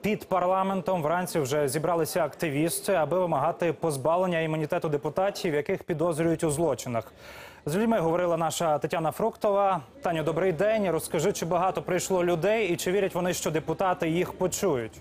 Під парламентом вранці вже зібралися активісти, аби вимагати позбавлення імунітету депутатів, яких підозрюють у злочинах. З людьми говорила наша Тетяна Фруктова. Таню, добрий день. Розкажи, чи багато прийшло людей і чи вірять вони, що депутати їх почують?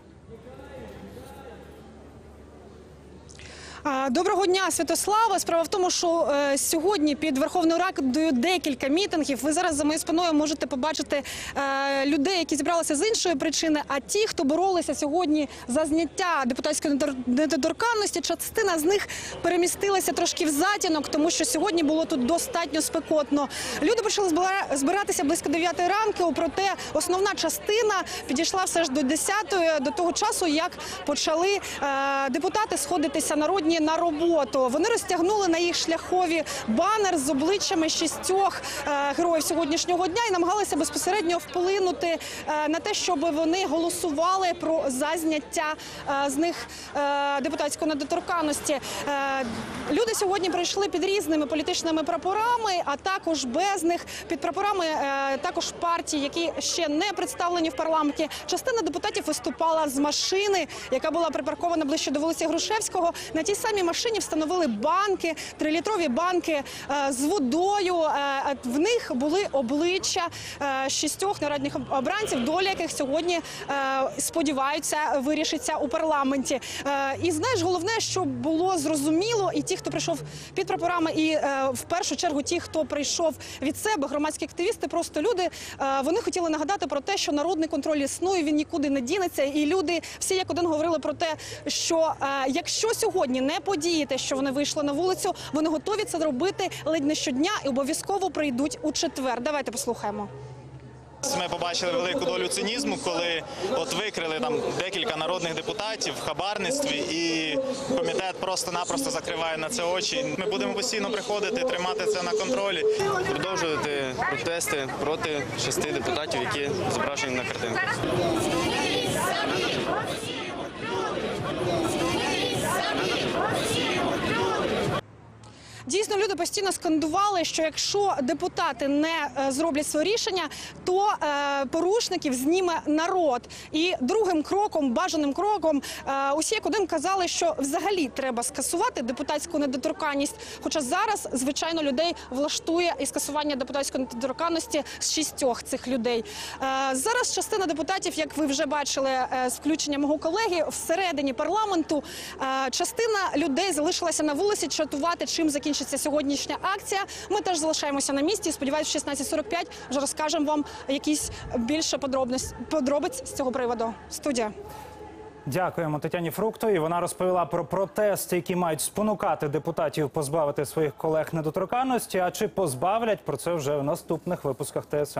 Доброго дня, Святослава. Справа в тому, що е, сьогодні під Верховною Радою декілька мітингів. Ви зараз за моєю спиною можете побачити е, людей, які зібралися з іншої причини. А ті, хто боролися сьогодні за зняття депутатської недоторканності, частина з них перемістилася трошки в затінок, тому що сьогодні було тут достатньо спекотно. Люди почали збира- збиратися близько 9 ранку. Проте основна частина підійшла все ж до 10 до того часу, як почали е, депутати сходитися народні на роботу. Вони розтягнули на їх шляхові банер з обличчями шістьох е, героїв сьогоднішнього дня і намагалися безпосередньо вплинути е, на те, щоб вони голосували про за зняття е, з них депутатської недоторканності. Люди сьогодні прийшли під різними політичними прапорами, а також без них під прапорами також партій, які ще не представлені в парламенті. Частина депутатів виступала з машини, яка була припаркована ближче до вулиці Грушевського. На тій самій машині встановили банки, трилітрові банки е, з водою. Е, В них були обличчя е, шістьох народних обранців, доля яких сьогодні е, сподіваються вирішиться у парламенті. Е, І знаєш, головне, що було зрозуміло, і ті, хто прийшов під прапорами, і е, в першу чергу ті, хто прийшов від себе, громадські активісти, просто люди, е, вони хотіли нагадати про те, що народний контроль існує, він нікуди не дінеться. І люди всі як один говорили про те, що е, якщо сьогодні не подіяти, що вони вийшли на вулицю, вони готові це робити ледь не щодня і обов'язково прийдуть у четвер. Давайте послухаємо. Ми побачили велику долю цинізму, коли от викрили там декілька народних депутатів в хабарництві, і комітет просто-напросто закриває на це очі. Ми будемо постійно приходити, тримати це на контролі. продовжувати протести проти шести депутатів, які зображені на картинках. Дійсно, люди постійно скандували, що якщо депутати не е, зроблять своє рішення, то е, порушників зніме народ. І другим кроком, бажаним кроком, е, усі як один казали, що взагалі треба скасувати депутатську недоторканність. Хоча зараз, звичайно, людей влаштує і скасування депутатської недоторканності з шістьох цих людей. Зараз частина депутатів, як ви вже бачили, з включенням мого колеги, всередині парламенту частина людей залишилася на вулиці чатувати, чим закінчиться сьогоднішня акція. Ми теж залишаємося на місці. Сподіваюсь, в 16.45 вже розкажемо вам якісь більше подробиць з цього приводу. Студія. Дякуємо Тетяні Фруктовій. Вона розповіла про протести, які мають спонукати депутатів позбавити своїх колег недоторканності. А чи позбавлять про це вже в наступних випусках ТСН?